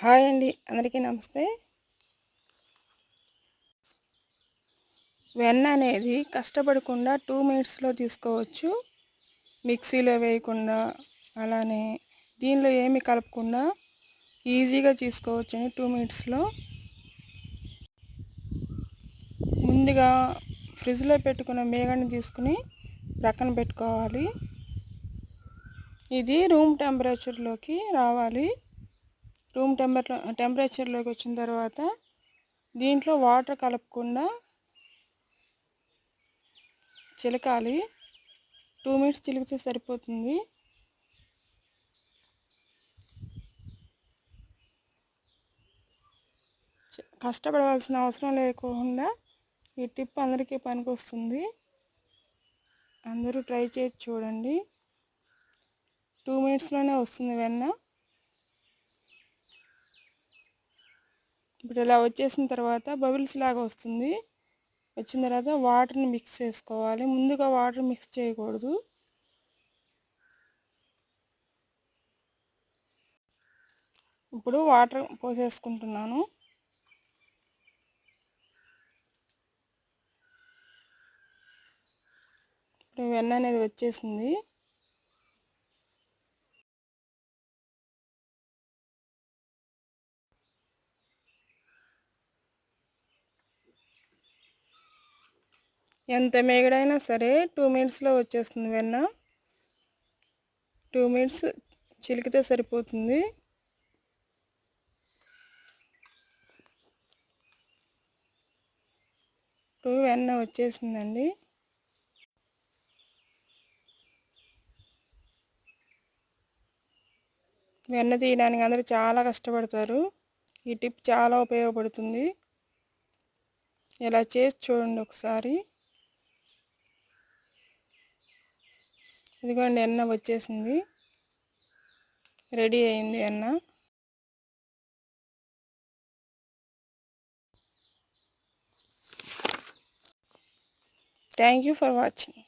Hi అండి అందరికీ నమస్తే. వెన్న అనేది కష్టపడకుండా టూ మినిట్స్లో తీసుకోవచ్చు. మిక్సీలో వేయకుండా అలానే దీనిలో ఏమి కలపకుండా ఈజీగా తీసుకోవచ్చు అని టూ మినిట్స్లో. ముందుగా ఫ్రిడ్జ్లో పెట్టుకున్న మేగని తీసుకుని ప్రక్కన పెట్టుకోవాలి. ఇది రూమ్ టెంపరేచర్లోకి రావాలి. రూమ్ టెంపర్ టెంపరేచర్లోకి వచ్చిన తర్వాత దీంట్లో వాటర్ కలపకుండా చిలకాలి. టూ మినిట్స్ చిలికితే సరిపోతుంది. కష్టపడవలసిన అవసరం లేకుండా ఈ టిప్ అందరికీ పనికొస్తుంది. అందరూ ట్రై చేసి చూడండి. టూ మినిట్స్లోనే వస్తుంది వెన్న. ఇప్పుడు ఇలా వచ్చేసిన తర్వాత బబుల్స్ లాగా వస్తుంది. వచ్చిన తర్వాత వాటర్ని మిక్స్ చేసుకోవాలి. ముందుగా వాటర్ మిక్స్ చేయకూడదు. ఇప్పుడు వాటర్ పోసేసుకుంటున్నాను. ఇప్పుడు వెన్న అనేది వచ్చేసింది. ఎంత మేగడైనా సరే టూ మినిట్స్లో వచ్చేస్తుంది వెన్న. టూ మినిట్స్ చిలికితే సరిపోతుంది. టూ వెన్న వచ్చేసిందండి. వెన్న తీయడానికి అందరూ చాలా కష్టపడతారు. ఈ టిప్ చాలా ఉపయోగపడుతుంది. ఇలా చేసి చూడండి ఒకసారి. ఇదిగోండి ఎన్న వచ్చేసింది. రెడీ అయింది ఎన్న. Thank you for watching.